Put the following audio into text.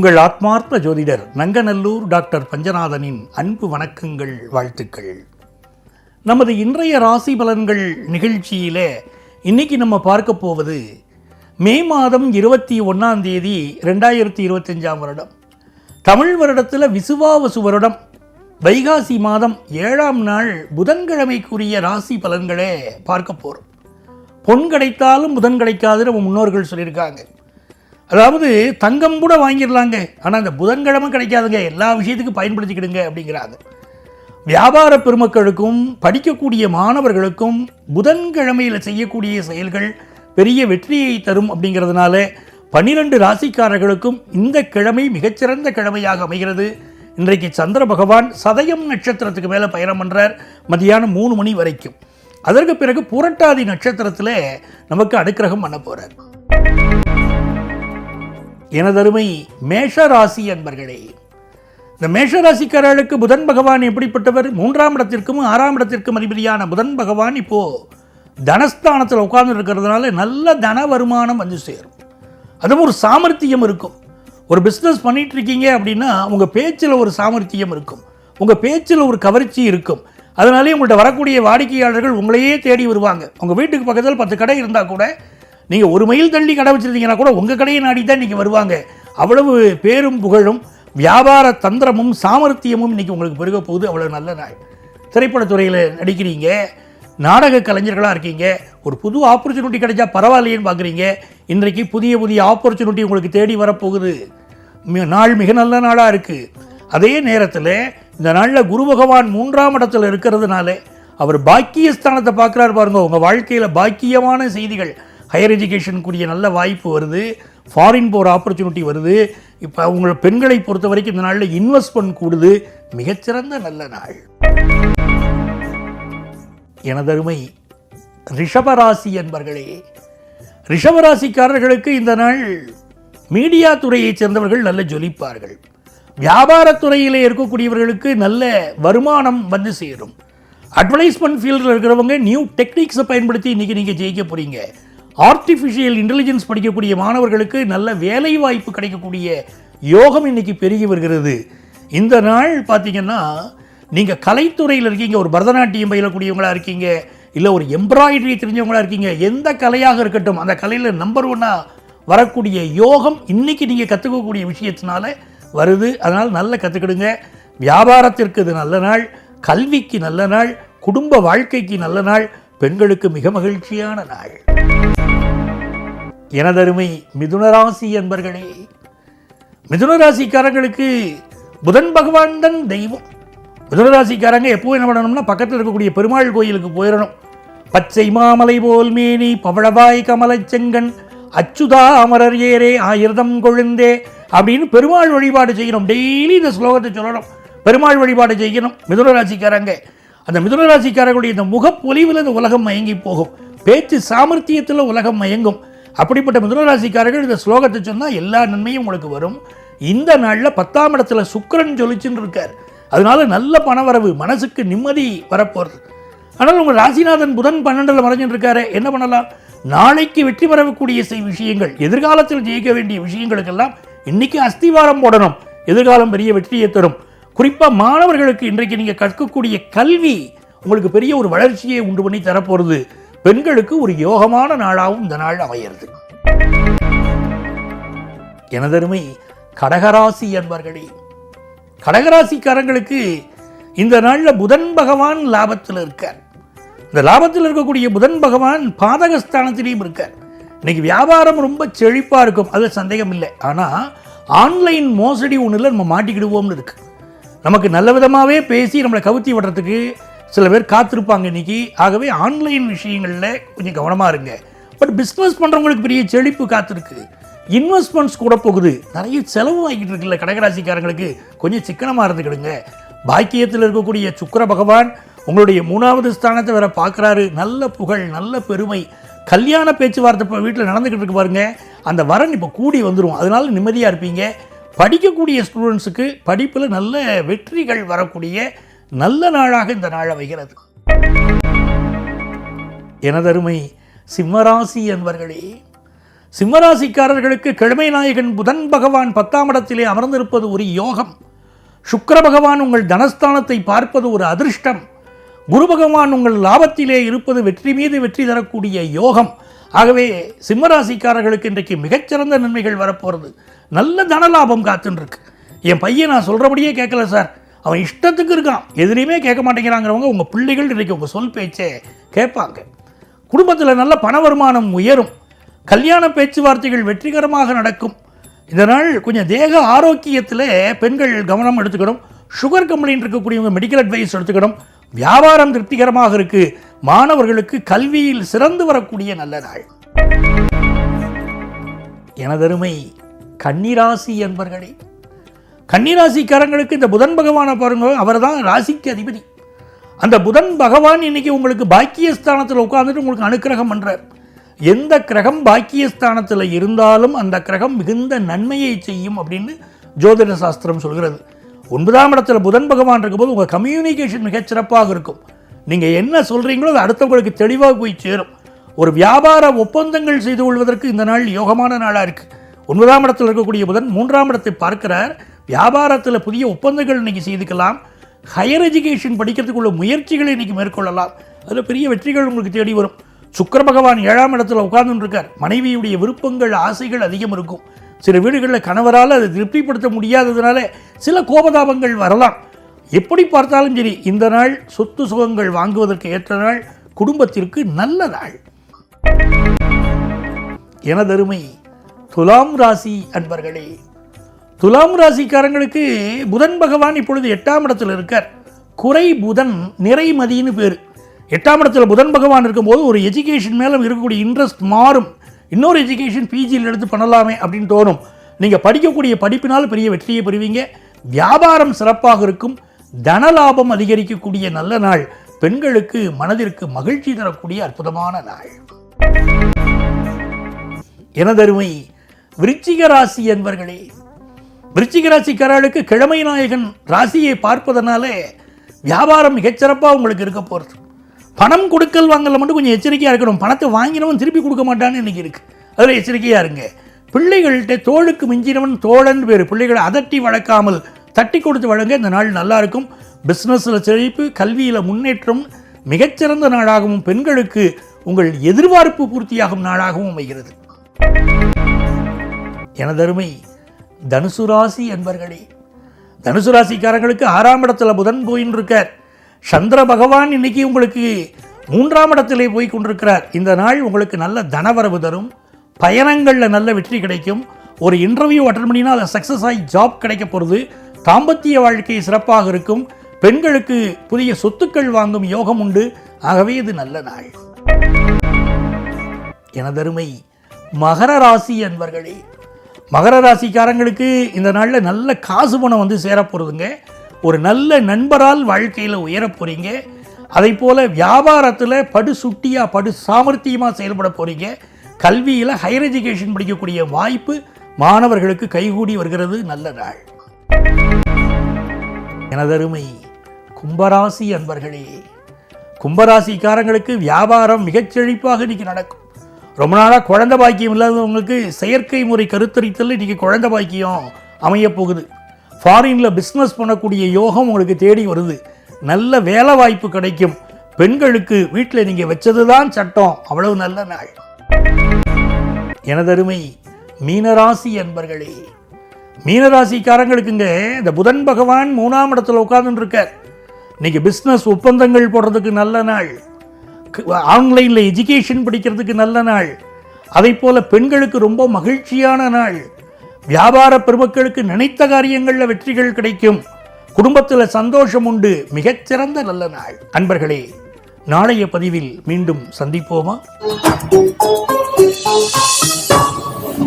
உங்கள் ஆத்மார்த்த ஜோதிடர் நங்கநல்லூர் டாக்டர் பஞ்சநாதனின் அன்பு வணக்கங்கள் வாழ்த்துக்கள். நமது இன்றைய ராசி பலன்கள் நிகழ்ச்சியில் இன்னைக்கு நம்ம பார்க்க போவது மே மாதம் இருபத்தி ஒன்றாம் தேதி ரெண்டாயிரத்தி இருபத்தஞ்சாம் வருடம். தமிழ் வருடத்தில் விசுவாவசு வருடம். வைகாசி மாதம் ஏழாம் நாள் புதன்கிழமைக்குரிய ராசி பலன்களே பார்க்க போகிறோம் பொன் கிடைத்தாலும் புதன் கிடைக்காதுன்னு நம்ம முன்னோர்கள் சொல்லியிருக்காங்க. அதாவது தங்கம் கூட வாங்கிடலாங்க. ஆனால் அந்த புதன்கிழமை கிடைக்காதுங்க. எல்லா விஷயத்துக்கும் பயன்படுத்திக்கிடுங்க அப்படிங்கிறாங்க. வியாபார பெருமக்களுக்கும் படிக்கக்கூடிய மாணவர்களுக்கும் புதன்கிழமையில் செய்யக்கூடிய செயல்கள் பெரிய வெற்றியை தரும் அப்படிங்கிறதுனால பன்னிரண்டு ராசிக்காரர்களுக்கும் இந்த கிழமை மிகச்சிறந்த கிழமையாக அமைகிறது. இன்றைக்கு சந்திர பகவான் சதயம் நட்சத்திரத்துக்கு மேலே பயணம் பண்ணுறார் மதியானம் மூணு மணி வரைக்கும். அதற்கு பிறகு புரட்டாதி நட்சத்திரத்தில் நமக்கு அனுக்கிரகம் பண்ண போகிறார் எனதருமை மேஷ ராசி அன்பர்களே இந்த மேஷராசிக்காரர்களுக்கு புதன் பகவான் எப்படிப்பட்டவர்? மூன்றாம் இடத்திற்கும் ஆறாம் இடத்திற்கும் அதிபதியான புதன் பகவான் இப்போது தனஸ்தானத்தில் உட்கார்ந்து இருக்கிறதுனால நல்ல தன வருமானம் வந்து சேரும். அதுவும் ஒரு சாமர்த்தியம் இருக்கும். ஒரு பிஸ்னஸ் பண்ணிகிட்ருக்கீங்க அப்படின்னா உங்கள் பேச்சில் ஒரு சாமர்த்தியம் இருக்கும். உங்கள் பேச்சில் ஒரு கவர்ச்சி இருக்கும். அதனாலே உங்கள்கிட்ட வரக்கூடிய வாடிக்கையாளர்கள் உங்களையே தேடி வருவாங்க. உங்கள் வீட்டுக்கு பக்கத்தில் பத்து கடை இருந்தால் கூட நீங்கள் ஒரு மைல் தள்ளி கடை வச்சுருந்தீங்கன்னா கூட உங்கள் கடையை நாடி தான் இன்றைக்கி வருவாங்க. அவ்வளவு பேரும் புகழும் வியாபார தந்திரமும் சாமர்த்தியமும் இன்றைக்கி உங்களுக்கு பெருக போகுது. அவ்வளோ நல்ல நாள். திரைப்படத்துறையில் நடிக்கிறீங்க நாடக கலைஞர்களாக இருக்கீங்க ஒரு புது ஆப்பர்ச்சுனிட்டி கிடைச்சா பரவாயில்லையேன்னு பார்க்குறீங்க இன்றைக்கு புதிய புதிய ஆப்பர்ச்சுனிட்டி உங்களுக்கு தேடி வரப்போகுது. நாள் மிக நல்ல நாளாக இருக்குது அதே நேரத்தில் இந்த நாளில் குரு பகவான் மூன்றாம் இடத்துல இருக்கிறதுனால அவர் பாக்கியஸ்தானத்தை பார்க்குறாரு பாருங்க. உங்கள் வாழ்க்கையில் பாக்கியமான செய்திகள் ஹையர் எஜுகேஷனுக்குரிய நல்ல வாய்ப்பு வருது. ஃபாரின் போகிற ஆப்பர்ச்சுனிட்டி வருது. இப்போ அவங்க பெண்களை பொறுத்த வரைக்கும் இந்த நாளில் இன்வெஸ்ட்மெண்ட் கூடுது. மிகச்சிறந்த நல்ல நாள். எனதருமை ரிஷபராசி என்பர்களே ரிஷபராசிக்காரர்களுக்கு இந்த நாள் மீடியா துறையைச் சேர்ந்தவர்கள் நல்ல ஜொலிப்பார்கள். வியாபாரத்துறையிலே இருக்கக்கூடியவர்களுக்கு நல்ல வருமானம் வந்து சேரும். அட்வர்டைஸ்மெண்ட் ஃபீல்டில் இருக்கிறவங்க நியூ டெக்னிக்ஸை பயன்படுத்தி இன்றைக்கி நீங்கள் ஜெயிக்க போகிறீங்க ஆர்டிஃபிஷியல் இன்டெலிஜென்ஸ் படிக்கக்கூடிய மாணவர்களுக்கு நல்ல வேலை வாய்ப்பு கிடைக்கக்கூடிய யோகம் இன்னைக்கு பெருகி வருகிறது. இந்த நாள் பார்த்தீங்கன்னா நீங்கள் கலைத்துறையில் இருக்கீங்க ஒரு பரதநாட்டியம் பயிலக்கூடியவங்களாக இருக்கீங்க இல்லை ஒரு எம்ப்ராய்டரி தெரிஞ்சவங்களா இருக்கீங்க எந்த கலையாக இருக்கட்டும் அந்த கலையில் நம்பர் ஒன்னாக வரக்கூடிய யோகம் இன்னைக்கு நீங்கள் கற்றுக்கக்கூடிய விஷயத்தினால வருது. அதனால் நல்ல கற்றுக்கிடுங்க வியாபாரத்திற்கு இது நல்ல நாள் கல்விக்கு நல்ல நாள் குடும்ப வாழ்க்கைக்கு நல்ல நாள் பெண்களுக்கு மிக மகிழ்ச்சியான நாள். எனதருமை மிதுனராசி என்பர்களே மிதுனராசிக்காரங்களுக்கு புதன் பகவான் தான் தெய்வம். மிதுனராசிக்காரங்க எப்போ என்ன பண்ணணும்னா பக்கத்தில் இருக்கக்கூடிய பெருமாள் கோயிலுக்கு போயிடணும் பச்சை மாமலை போல் மேனி பவளவாய் கமலச்செங்கன் அச்சுதா அமரர் ஏரே ஆயிரதம் கொழுந்தே அப்படின்னு பெருமாள் வழிபாடு செய்யணும். டெய்லி இந்த ஸ்லோகத்தை சொல்லணும். பெருமாள் வழிபாடு செய்யணும். மிதுனராசிக்காரங்க அந்த மிதுனராசிக்காரர்களுடைய இந்த முகப்பொலிவில் இந்த உலகம் மயங்கி போகும். பேச்சு சாமர்த்தியத்தில் உலகம் மயங்கும். அப்படிப்பட்ட மிதுனராசிக்காரர்கள் இந்த ஸ்லோகத்தை சொன்னால் எல்லா நன்மையும் உங்களுக்கு வரும். இந்த நாளில் பத்தாம் இடத்துல சுக்கரன் ஜொலிச்சுன்னு இருக்கார். அதனால நல்ல பணவரவு மனசுக்கு நிம்மதி வரப்போகிறது ஆனால் உங்கள் ராசிநாதன் புதன் பன்னெண்டில் மறைஞ்சுட்டு இருக்காரு. என்ன பண்ணலாம்? நாளைக்கு வெற்றி பெறக்கூடிய செய் விஷயங்கள் எதிர்காலத்தில் ஜெயிக்க வேண்டிய விஷயங்களுக்கெல்லாம் இன்றைக்கி அஸ்திவாரம் போடணும். எதிர்காலம் பெரிய வெற்றியை தரும். குறிப்பாக மாணவர்களுக்கு இன்றைக்கு நீங்கள் கற்கக்கூடிய கல்வி உங்களுக்கு பெரிய ஒரு வளர்ச்சியை உண்டு பண்ணி தரப்போகிறது பெண்களுக்கு ஒரு யோகமான நாளாகவும் இந்த நாள் அமையிறது. எனதருமை கடகராசி என்பர்களே கடகராசிக்காரங்களுக்கு இந்த நாளில் புதன் பகவான் லாபத்தில் இருக்கார். இந்த லாபத்தில் இருக்கக்கூடிய புதன் பகவான் பாதகஸ்தானத்திலையும் இருக்கார். இன்னைக்கு வியாபாரம் ரொம்ப செழிப்பாக இருக்கும் அது சந்தேகம் இல்லை. ஆனால் ஆன்லைன் மோசடி ஒன்றில் நம்ம மாட்டிக்கிடுவோம்னு இருக்கு. நமக்கு நல்ல விதமாகவே பேசி நம்மளை கவுத்தி விடுறதுக்கு சில பேர் காத்திருப்பாங்க இன்றைக்கி ஆகவே ஆன்லைன் விஷயங்களில் கொஞ்சம் கவனமாக இருங்க. பட் பிஸ்னஸ் பண்ணுறவங்களுக்கு பெரிய செழிப்பு காத்திருக்கு. இன்வெஸ்ட்மெண்ட்ஸ் கூட போகுது. நிறைய செலவு ஆகிட்டு இருக்குல்ல கடகராசிக்காரங்களுக்கு. கொஞ்சம் சிக்கனமாக இருந்துக்கிடுங்க. பாக்கியத்தில் இருக்கக்கூடிய சுக்கிர பகவான் உங்களுடைய மூணாவது ஸ்தானத்தை வேற பார்க்குறாரு. நல்ல புகழ் நல்ல பெருமை. கல்யாண பேச்சுவார்த்தை இப்போ வீட்டில் நடந்துக்கிட்டு இருக்கு பாருங்க. அந்த வரன் இப்போ கூடி வந்துடும் அதனால நிம்மதியாக இருப்பீங்க. படிக்கக்கூடிய ஸ்டூடெண்ட்ஸுக்கு படிப்பில் நல்ல வெற்றிகள் வரக்கூடிய நல்ல நாளாக இந்த நாள் அமைகிறது எனதருமை சிம்மராசி என்பர்களே சிம்மராசிக்காரர்களுக்கு கிழமை நாயகன் புதன் பகவான் பத்தாம் இடத்திலே அமர்ந்திருப்பது ஒரு யோகம். சுக்கர பகவான் உங்கள் தனஸ்தானத்தை பார்ப்பது ஒரு அதிர்ஷ்டம். குரு பகவான் உங்கள் லாபத்திலே இருப்பது வெற்றி மீது வெற்றி தரக்கூடிய யோகம். ஆகவே சிம்மராசிக்காரர்களுக்கு இன்றைக்கு மிகச்சிறந்த நன்மைகள் வரப்போகிறது நல்ல தனலாபம் காத்துன்னு இருக்கு என் பையன் நான் சொல்கிறபடியே கேட்கல சார். அவன் இஷ்டத்துக்கு இருக்கான். எதுலேயுமே கேட்க மாட்டேங்கிறாங்கிறவங்க உங்கள் பிள்ளைகள் இன்றைக்கி உங்கள் சொல் பேச்சே கேட்பாங்க. குடும்பத்தில் நல்ல பண வருமானம் உயரும். கல்யாண பேச்சுவார்த்தைகள் வெற்றிகரமாக நடக்கும். இதனால் கொஞ்சம் தேக ஆரோக்கியத்தில் பெண்கள் கவனம் எடுத்துக்கணும். சுகர் கம்ப்ளைண்ட் இருக்கக்கூடியவங்க மெடிக்கல் அட்வைஸ் எடுத்துக்கணும். வியாபாரம் திருப்திகரமாக இருக்குது மாணவர்களுக்கு கல்வியில் சிறந்து வரக்கூடிய நல்ல நாள். எனதருமை கன்னிராசி என்பர்களே கன்னிராசிக்காரங்களுக்கு இந்த புதன் பகவானை பாருங்க அவர் தான் ராசிக்கு அதிபதி. அந்த புதன் பகவான் இன்னைக்கு உங்களுக்கு பாக்கியஸ்தானத்தில் உட்கார்ந்துட்டு உங்களுக்கு அனுக்கிரகம் பண்ணுறார் எந்த கிரகம் பாக்கியஸ்தானத்தில் இருந்தாலும் அந்த கிரகம் மிகுந்த நன்மையை செய்யும் அப்படின்னு ஜோதிட சாஸ்திரம் சொல்கிறது. ஒன்பதாம் இடத்துல புதன் பகவான் இருக்கும்போது உங்கள் கம்யூனிகேஷன் மிகச்சிறப்பாக இருக்கும். நீங்கள் என்ன சொல்கிறீங்களோ அது அடுத்தவங்களுக்கு தெளிவாக போய் சேரும். ஒரு வியாபார ஒப்பந்தங்கள் செய்து கொள்வதற்கு இந்த நாள் யோகமான நாளாக இருக்குது ஒன்பதாம் இடத்தில் இருக்கக்கூடிய புதன் மூன்றாம் இடத்தை பார்க்கிறார். வியாபாரத்தில் புதிய ஒப்பந்தங்கள் இன்னைக்கு செய்துக்கலாம். ஹையர் எஜுகேஷன் படிக்கிறதுக்குள்ள முயற்சிகளை இன்னைக்கு மேற்கொள்ளலாம். அதில் பெரிய வெற்றிகள் உங்களுக்கு தேடி வரும். சுக்கர பகவான் ஏழாம் இடத்துல உட்கார்ந்துருக்கார். மனைவியுடைய விருப்பங்கள் ஆசைகள் அதிகம் இருக்கும். சில வீடுகளில் கணவரால் அதை திருப்திப்படுத்த முடியாததுனால சில கோபதாபங்கள் வரலாம். எப்படி பார்த்தாலும் சரி இந்த நாள் சொத்து சுகங்கள் வாங்குவதற்கு ஏற்ற நாள் குடும்பத்திற்கு நல்ல நாள். எனதருமை துலாம் ராசி அன்பர்களே துலாம் ராசிக்காரங்களுக்கு புதன் பகவான் இப்பொழுது எட்டாம் இடத்துல இருக்கார். குறை புதன் நிறைமதின்னு பேர். எட்டாம் இடத்துல புதன் பகவான் இருக்கும்போது ஒரு எஜுகேஷன் மேலே இருக்கக்கூடிய இன்ட்ரெஸ்ட் மாறும். இன்னொரு எஜுகேஷன் பிஜியில் எடுத்து பண்ணலாமே அப்படின்னு தோணும். நீங்கள் படிக்கக்கூடிய படிப்பினால் பெரிய வெற்றியை பெறுவீங்க. வியாபாரம் சிறப்பாக இருக்கும். தன லாபம் அதிகரிக்கக்கூடிய நல்ல நாள். பெண்களுக்கு மனதிற்கு மகிழ்ச்சி தரக்கூடிய அற்புதமான நாள். எனதருமை விருச்சிக ராசி என்பர்களே விருச்சிக ராசிக்காரர்களுக்கு கிழமை நாயகன் ராசியை பார்ப்பதனாலே வியாபாரம் மிகச்சிறப்பாக உங்களுக்கு இருக்க போகிறது பணம் கொடுக்கல் வாங்கல மட்டும் கொஞ்சம் எச்சரிக்கையாக இருக்கணும். பணத்தை வாங்கினவன் திருப்பி கொடுக்க மாட்டான்னு இன்றைக்கி இருக்கு. அதில் எச்சரிக்கையாக இருங்க. பிள்ளைகள்கிட்ட தோளுக்கு மிஞ்சினவன் தோழன் பேர் பிள்ளைகளை அதட்டி வளர்க்காமல் தட்டி கொடுத்து வழங்க இந்த நாள் நல்லா இருக்கும். பிஸ்னஸில் செழிப்பு கல்வியில் முன்னேற்றம் மிகச்சிறந்த நாளாகவும் பெண்களுக்கு உங்கள் எதிர்பார்ப்பு பூர்த்தியாகும் நாளாகவும் அமைகிறது. எனதருமை தனுசு ராசி என்பர்களே தனுசு ராசிக்காரங்களுக்கு ஆறாம் இடத்துல புதன் போயின்னு இருக்கார். சந்திர பகவான் இன்னைக்கு உங்களுக்கு மூன்றாம் இடத்திலே போய் கொண்டிருக்கிறார். இந்த நாள் உங்களுக்கு நல்ல தனவரவு தரும். பயணங்களில் நல்ல வெற்றி கிடைக்கும். ஒரு இன்டர்வியூ அட்டன் பண்ணினா அதை சக்ஸஸ் ஆகி ஜாப் கிடைக்க போகிறது தாம்பத்திய வாழ்க்கை சிறப்பாக இருக்கும். பெண்களுக்கு புதிய சொத்துக்கள் வாங்கும் யோகம் உண்டு. ஆகவே இது நல்ல நாள். எனதருமை மகர ராசி அன்பர்களே மகர ராசிக்காரங்களுக்கு இந்த நாளில் நல்ல காசு பணம் வந்து சேரப்போகிறதுங்க ஒரு நல்ல நண்பரால் வாழ்க்கையில் உயரப் போகிறீங்க அதே போல் வியாபாரத்தில் படு சுட்டியாக படு சாமர்த்தியமாக செயல்பட போகிறீங்க கல்வியில் ஹையர் எஜுகேஷன் படிக்கக்கூடிய வாய்ப்பு மாணவர்களுக்கு கைகூடி வருகிறது. நல்ல நாள். எனதருமை கும்பராசி அன்பர்களே கும்பராசிக்காரங்களுக்கு வியாபாரம் மிகச் செழிப்பாக இன்றைக்கி நடக்கும். ரொம்ப நாளாக குழந்தை பாக்கியம் இல்லாதவங்களுக்கு செயற்கை முறை கருத்தரித்தல் இன்றைக்கி குழந்தை பாக்கியம் அமையப்போகுது ஃபாரினில் பிஸ்னஸ் பண்ணக்கூடிய யோகம் உங்களுக்கு தேடி வருது. நல்ல வேலை வாய்ப்பு கிடைக்கும். பெண்களுக்கு வீட்டில் நீங்கள் வச்சது தான் சட்டம். அவ்வளவு நல்ல நாள். எனதருமை மீனராசி என்பர்களே மீனராசிக்காரங்களுக்குங்க இந்த புதன் பகவான் மூணாம் இடத்துல உட்கார்ந்துட்டு இருக்கார். இன்னைக்கு பிஸ்னஸ் ஒப்பந்தங்கள் போடுறதுக்கு நல்ல நாள். ஆன்லைனில் எஜுகேஷன் படிக்கிறதுக்கு நல்ல நாள். அதை போல் பெண்களுக்கு ரொம்ப மகிழ்ச்சியான நாள். வியாபார பெருமக்களுக்கு நினைத்த காரியங்களில் வெற்றிகள் கிடைக்கும். குடும்பத்தில் சந்தோஷம் உண்டு. மிகச்சிறந்த நல்ல நாள். அன்பர்களே நாளைய பதிவில் மீண்டும் சந்திப்போமா?